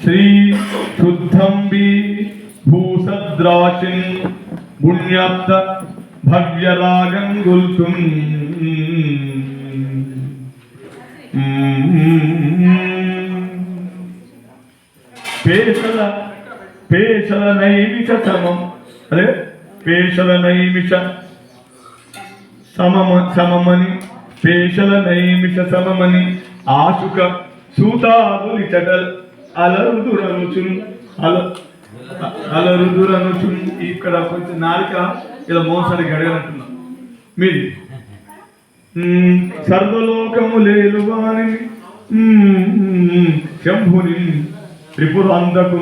శ్రీ శుద్ధంబి భూసద్రాశిన్ పుణ్యాప్త భవ్యరాగం గుల్తుం పేషల పేషల నైమిష సమం అదే పేషల నైమిష సమమ సమమని పేషల నైమిష సమమని ఆశుక సూతాదులి చటల్ అలరుదురనుచున్ అల అలరుదురనుచున్ ఇక్కడ కొంచెం నాలిక ఇలా మోసారి గడగలంటున్నాం. మీది? సర్వలోకము సర్వలోకములేలువాని మ్మ్, శంభుని త్రిపురాంతకు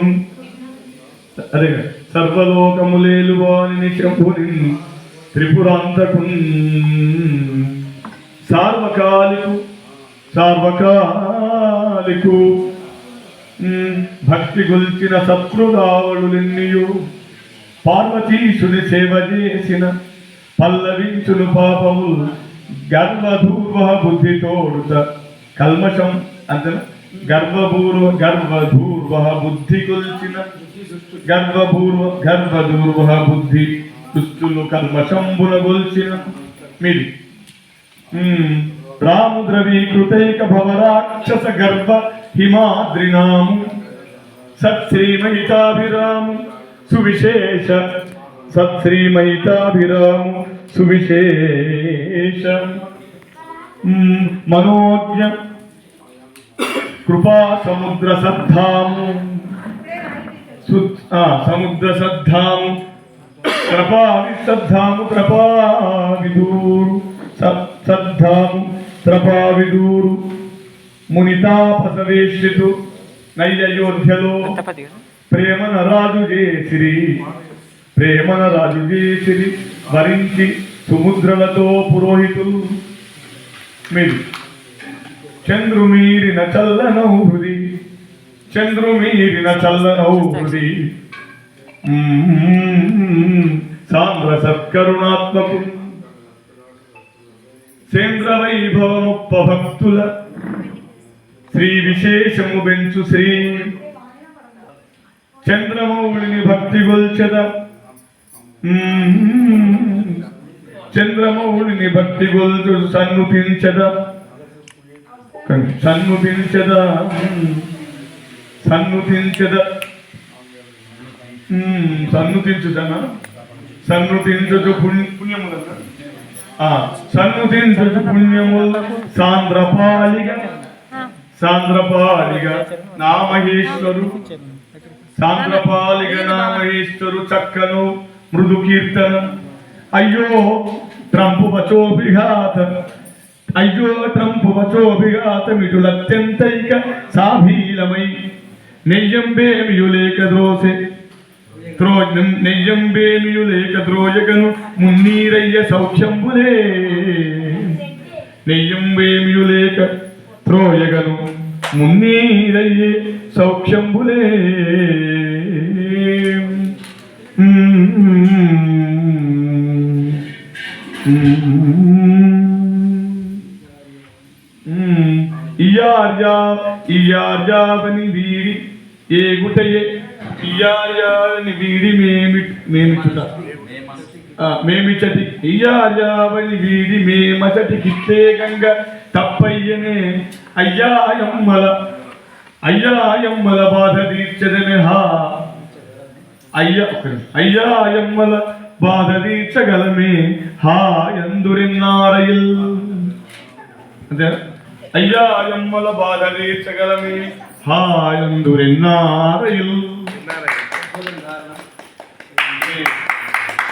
అదే సర్వలోకములేలువాని శంభుని త్రిపురాంతకు సార్వకాలికు సార్వకాలికు భక్తి గొల్చిన శత్రురావళులెన్నియు పార్వతీశుని సేవ చేసిన పల్లవించును పాపము గర్వధూర్వ బుద్ధి తోడుత కల్మషం అంతేనా? గర్వపూర్వ గర్వధూర్వ బుద్ధి కొల్చిన గర్వపూర్వ గర్వధూర్వ బుద్ధి దుస్తులు కల్మషంబుల గొల్చిన మీది. రాము ద్రవీకృతైక భవరాక్షస గర్భ గర్వ हिमाद्रिनाम। सत्श्रीमहिताभिराम। सुविशेष। सत्श्री सत्श्रीमहिताभिराम। सुविशेष। मनोज्ञ। कृपा समुद्र सद्धाम समुद्र सद्धाम कृपा सद्धाम कृपा विदूर सद्धाम कृपा विदूर మునితాపసవేశ్యతు నయ్యయోధ్యలో ప్రేమన రాజు చేసిరి ప్రేమన రాజు చేసిరి వరించి సుముద్రలతో పురోహితులు మీరు చంద్రుమీరిన చల్లనౌ హృది చంద్రుమీరిన చల్లనౌ హృది. మ్మ్. సాంద్ర సత్కరుణాత్మకు. సేంద్ర వైభవముప్ప భక్తుల శ్రీ విశేషము బెంచు శ్రీ. చంద్రమౌళిని భక్తి గొల్చెద. చంద్రమౌళిని భక్తి గొల్చు సన్నుపించద. సన్నుపించద. సన్నుపించద. మ్మ్. సన్నుతించుదనా పుణ్యముల పుణ్య పుణ్యములన్నా పుణ్యముల సాంద్రపాలిగా సాంద్రపాలిగా నామహేశ్వరు సాంద్రపాలిగ నామహేశ్వరు చక్కను మృదు కీర్తన. అయ్యో ట్రంపు వచోభిఘాత. అయ్యో ట్రంపు వచోభిఘాత. మిటులత్యంతైక సాభీలమై. నెయ్యంబేమియులేక ద్రోసె. త్రో నెయ్యంబేమియులేక ద్రోయగను మున్నీరయ్య సౌఖ్యంబులే. నెయ్యంబేమియులేక త్రోయగను మున్నీరయ్యే సౌఖ్యంబులే. ఇయార్యా ఇయార్యావని వీడి గుటయే? ఇయార్యావని వీడి మేమి మేమిచుట మేమిచ్చటి మేమిచటి వీడి మేమచటి కిత్తేకంగా తప్పయ్యనే అయ్యాయమ్మల అయ్యాయమ్మల బాధ తీర్చదనే హా. అయ్య అయ్యాయమ్మల బాధ తీర్చగలమే హా హాయందురిన్నారయిల్ అంతే అయ్యాయమ్మల బాధ తీర్చగలమే హాయందురిన్నారయిల్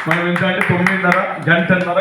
మనం ఎంత అంటే తొమ్మిదిన్నర గంటన్నర